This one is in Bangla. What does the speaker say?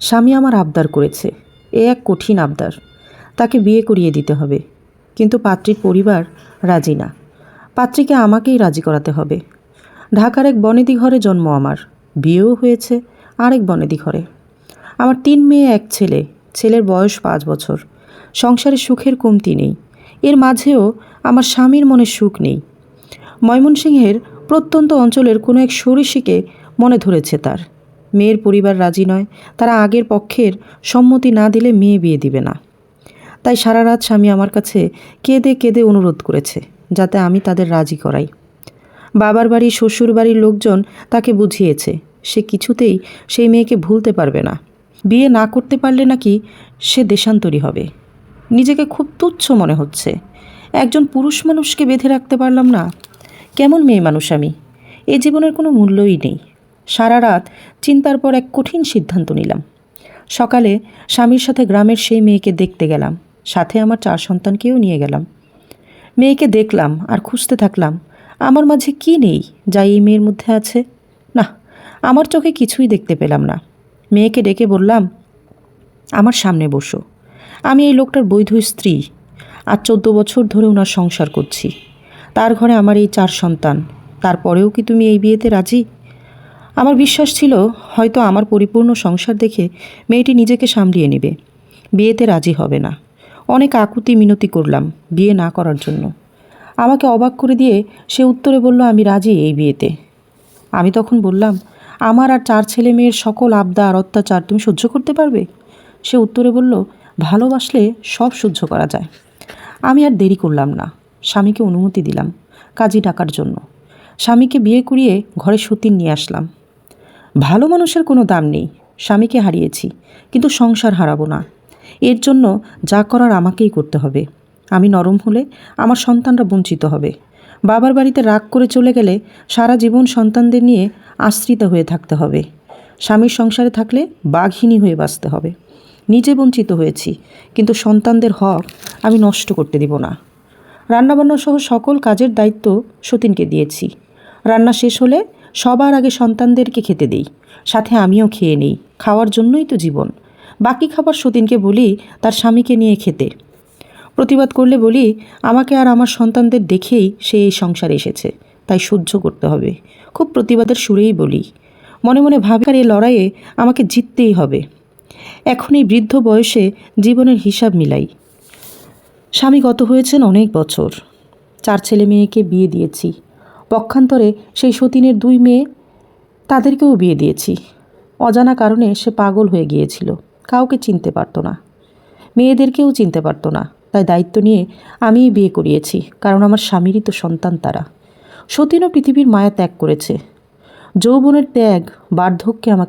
স্বামী আমার আবদার করেছে, এ এক কঠিন আবদার। তাকে বিয়ে করিয়ে দিতে হবে। কিন্তু পাত্রীর পরিবার রাজি না। পাত্রীকে আমাকেই রাজি করাতে হবে। ঢাকার এক বনেদি ঘরে জন্ম আমার। বিয়েও হয়েছে আরেক বনেদি ঘরে। আমার তিন মেয়ে, এক ছেলে। ছেলের বয়স পাঁচ বছর। সংসারে সুখের কমতি নেই। এর মাঝেও আমার স্বামীর মনে সুখ নেই। ময়মনসিংহের প্রত্যন্ত অঞ্চলের কোনো এক সরিষিকে মনে ধরেছে তার। মেয়ের পরিবার রাজি নয়, তারা আগের পক্ষের সম্মতি না দিলে মেয়ে বিয়ে দিবে না। তাই সারা রাত স্বামী আমার কাছে কেঁদে কেঁদে অনুরোধ করেছে, যাতে আমি তাদের রাজি করাই। বাবার বাড়ি, শ্বশুর বাড়ির লোকজন তাকে বুঝিয়েছে, সে কিছুতেই সেই মেয়েকে ভুলতে পারবে না। বিয়ে না করতে পারলে নাকি সে দেশান্তরী হবে। নিজেকে খুব তুচ্ছ মনে হচ্ছে। একজন পুরুষ মানুষকে বেঁধে রাখতে পারলাম না। কেমন মেয়ে মানুষ আমি? এ জীবনের কোনো মূল্যই নেই। সারা রাত চিন্তার পর এক কঠিন সিদ্ধান্ত নিলাম। সকালে স্বামীর সাথে গ্রামের সেই মেয়েকে দেখতে গেলাম। সাথে আমার চার সন্তানকেও নিয়ে গেলাম। মেয়েকে দেখলাম আর খুঁজতে থাকলাম, আমার মাঝে কি নেই? যা এই মেয়ের মধ্যে আছে। না, আমার চোখে কিছুই দেখতে পেলাম না। মেয়েকে ডেকে বললাম, আমার সামনে বসো। আমি এই লোকটার বৈধ স্ত্রী আর চোদ্দ বছর ধরে ওনার সংসার করছি। তার ঘরে আমার এই চার সন্তান। তারপরেও কি তুমি এই বিয়েতে রাজি? আমার বিশ্বাস ছিল হয়তো আমার পরিপূর্ণ সংসার দেখে মেয়েটি নিজেকে সামলিয়ে নেবে। বিয়েতে রাজি হবে না। অনেক আকুতি মিনতি করলাম বিয়ে না করার জন্য। আমাকে অবাক করে দিয়ে সে উত্তরে বলল, আমি রাজি এই বিয়েতে। আমি তখন বললাম, আমার আর চার ছেলে মেয়ের সকল আবদা আবদার অত্যাচার তুমি সহ্য করতে পারবে? সে উত্তরে বলল, ভালোবাসলে সব সহ্য করা যায়। আমি আর দেরি করলাম না। স্বামীকে অনুমতি দিলাম কাজী ডাকার জন্য। স্বামীকে বিয়ে করিয়ে ঘরে সতীন নিয়ে আসলাম। ভালো মানুষের কোনো দাম নেই, স্বামীকে হারিয়েছি, কিন্তু সংসার হারাবো না। এর জন্য যা করার আমাকেই করতে হবে। আমি নরম হলে আমার সন্তানরা বঞ্চিত হবে। বাবার বাড়িতে রাগ করে চলে গেলে সারা জীবন সন্তানদের নিয়ে আশ্রিত হয়ে থাকতে হবে। স্বামীর সংসারে থাকলে বাঘিনী হয়ে বাঁচতে হবে। নিজে বঞ্চিত হয়েছি, কিন্তু সন্তানদের হক আমি নষ্ট করতে দিব না। রান্নাবান্না সহ সকল কাজের দায়িত্ব সতীনকে দিয়েছি। রান্না শেষ হলে সবার আগে সন্তানদেরকে খেতে দেই। সাথে আমিও খেয়ে নেই। খাওয়ার জন্যই তো জীবন। বাকি খাবার সতীনকে বলি, তার স্বামীকে নিয়ে খেতে। প্রতিবাদ করলে বলি, আমাকে আর আমার সন্তানদের দেখেই সে এই সংসারে এসেছে। তাই সহ্য করতে হবে। খুব প্রতিবাদের সুরেই বলি। মনে মনে ভাবি, আর এই লড়াইয়ে আমাকে জিততেই হবে। এখন এই বৃদ্ধ বয়সে জীবনের হিসাব মিলাই। স্বামী গত হয়েছেন অনেক বছর। চার ছেলে মেয়েকে বিয়ে দিয়েছি। পক্ষান্তরে সেই সতীনের দুই মেয়ে, তাদেরকেও বিয়ে দিয়েছি। অজানা কারণে সে পাগল হয়ে গিয়েছিল। কাউকে চিনতে পারত না। মেয়েদেরকেও চিনতে পারত না। তাই দায়িত্ব নিয়ে আমিই বিয়ে করিয়েছি, কারণ আমার স্বামীরই তো সন্তান তারা। সতীনও পৃথিবীর মায়া ত্যাগ করেছে। যৌবনের ত্যাগ, বার্ধক্যে আমাকে